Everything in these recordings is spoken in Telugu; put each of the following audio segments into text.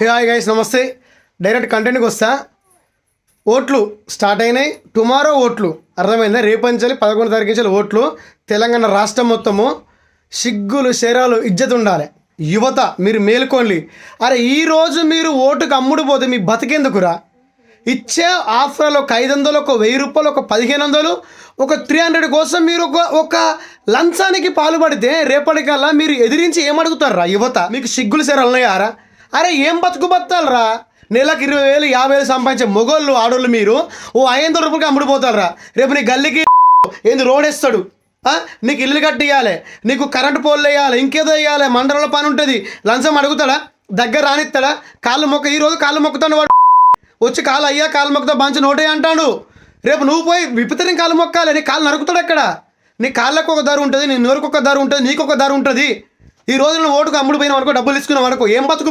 హే హాయ్ గైస్ నమస్తే. డైరెక్ట్ కంటెంట్కి వస్తా ఓట్లు స్టార్ట్ అయినాయి. టుమారో ఓట్లు. అర్థమైందా? రేపంచాలి పదకొండు తారీఖు నుంచి ఓట్లు. తెలంగాణ రాష్ట్రం మొత్తము సిగ్గులు శరాలు ఇజ్జత్ ఉండాలి. యువత మీరు మేలుకోండి. అరే ఈరోజు మీరు ఓటుకు అమ్ముడు పోతే మీ బతికేందుకురా? ఇచ్చే ఆఫర్లు ఒక ఐదు వందలు ఒక వెయ్యి రూపాయలు ఒక పదిహేను వందలు ఒక త్రీ హండ్రెడ్ కోసం మీరు ఒక ఒక లంచానికి పాల్పడితే రేపటికల్లా మీరు ఎదిరించి ఏమడుగుతారా యువత? మీకు సిగ్గులు శరాలు అరే ఏం బతుకు బతాలరా నెలకు ఇరవై వేలు యాభై వేలు సంపాదించే మొగోళ్ళు ఆడోళ్ళు మీరు. ఓ ఐదు రూపాయలకి అమ్ముడుపోతారా రేపు నీ గల్లీకి ఏంది రోడ్ వేస్తాడు నీకు ఇల్లు కట్టియాలి నీకు కరెంటు పోల్లు వేయాలి ఇంకేదో వేయాలి మండలంలో పని ఉంటుంది. లంచం అడుగుతాడా? దగ్గర రానిస్తాడా? కాళ్ళు మొక్క ఈ రోజు కాళ్ళు మొక్కుతాడు వాడు. వచ్చి కాలు అయ్యా కాలు మొక్కతో బంచి నోటే అంటాడు. రేపు నువ్వు పోయి విపరీతం కాలు మొక్కాలి నీ కాలు నరుకుతాడు అక్కడ నీ కాళ్ళకు ఒక ధర ఉంటుంది నీ నోరుకు ఒక ధర ఉంటుంది నీకు ఒక ధర ఉంటుంది. ఈ రోజు నువ్వు ఓటుకు అమ్ముడు పోయిన వరకు డబ్బులు తీసుకున్న వరకు ఏం బతుకు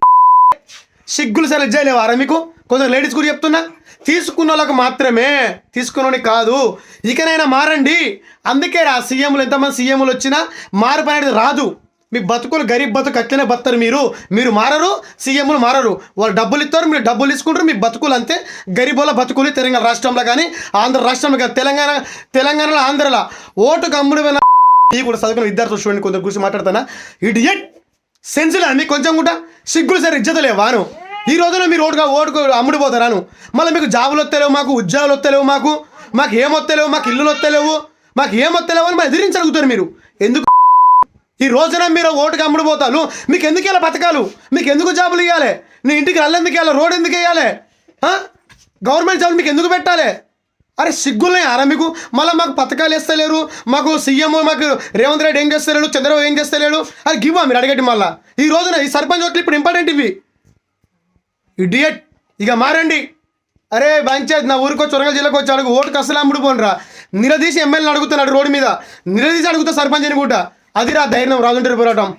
సిగ్గులు సెలెక్ట్ చేయలేవారా మీకు? కొందరు లేడీస్ కూడా చెప్తున్నా. తీసుకున్న వాళ్ళకి మాత్రమే. తీసుకున్నోని కాదు. ఇకనైనా మారండి. అందుకే రా సీఎంలు ఎంతమంది సీఎంలు వచ్చినా మార్పు అనేది రాదు. మీ బతుకులు గరీబ్ బతుకు అట్లనే బతారు మీరు. మీరు మారరు సీఎంలు మారరు. వాళ్ళు డబ్బులు ఇస్తారు మీరు డబ్బులు తీసుకుంటారు. మీ బతుకులు అంతే. గరీబుల బతుకులు తెలంగాణ రాష్ట్రంలో కానీ ఆంధ్ర రాష్ట్రంలో కానీ తెలంగాణ తెలంగాణలో ఆంధ్రలో. ఓటు కమ్ముడు పోయిన ఈ కూడా చదువుకున్న విద్యార్థులు చూడండి కొందరు గురించి మాట్లాడతానా ఇడియట్ సెన్సులే మీకు కొంచెం కూడా సిగ్గులు సరే ఇజ్జత లేవాను ఈ రోజున మీరు ఓటుగా ఓటుకు అమ్ముడిపోతారాను? మళ్ళీ మీకు జాబులు వస్తలేవు మాకు ఉద్యోగాలు వస్తలేవు మాకు మాకు ఏం వస్తలేవు మాకు ఇల్లులు వస్తలేవు మాకు ఏం వస్తలేవు అని ఎదిరించి అడుగుతారు మీరు. ఎందుకు ఈ రోజున మీరు ఓటుకు అమ్ముడుపోతారు? మీకు ఎందుకు ఇలా బతకాలు మీకు ఎందుకు జాబులు ఇవ్వాలి నీ ఇంటికి అల్లెందుకు ఇవ్వాలి రోడ్ ఎందుకు వేయాలి గవర్నమెంట్ జాబులు మీకు ఎందుకు పెట్టాలి? అరే సిగ్గులే ఆరా మీకు? మళ్ళీ మాకు పథకాలు వేస్తలేరు మాకు సీఎం మాకు రేవంత్ రెడ్డి ఏం చేస్తలేడు చంద్రబాబు ఏం చేస్తలేడు? అది గివ్వా మీరు అడగండి మళ్ళా. ఈ రోజున ఈ సర్పంచ్ ఓట్లు ఇప్పుడు ఇంపార్టెంట్ ఇవి. ఇడియట్ ఇక మారండి. అరే పంచాయత్ నా ఊరికి వచ్చి వరంగల్ జిల్లాకు వచ్చి అడుగు. ఓటుకు అసలు అమ్ముడు పోనరా. నిలదీసి ఎమ్మెల్యేని అడుగుతున్నాడు రోడ్డు మీద. నిలదీసి అడుగుతా సర్పంచ్ అని కూడా. అది రా ధైర్యం రాజుంటారు పోరాటం.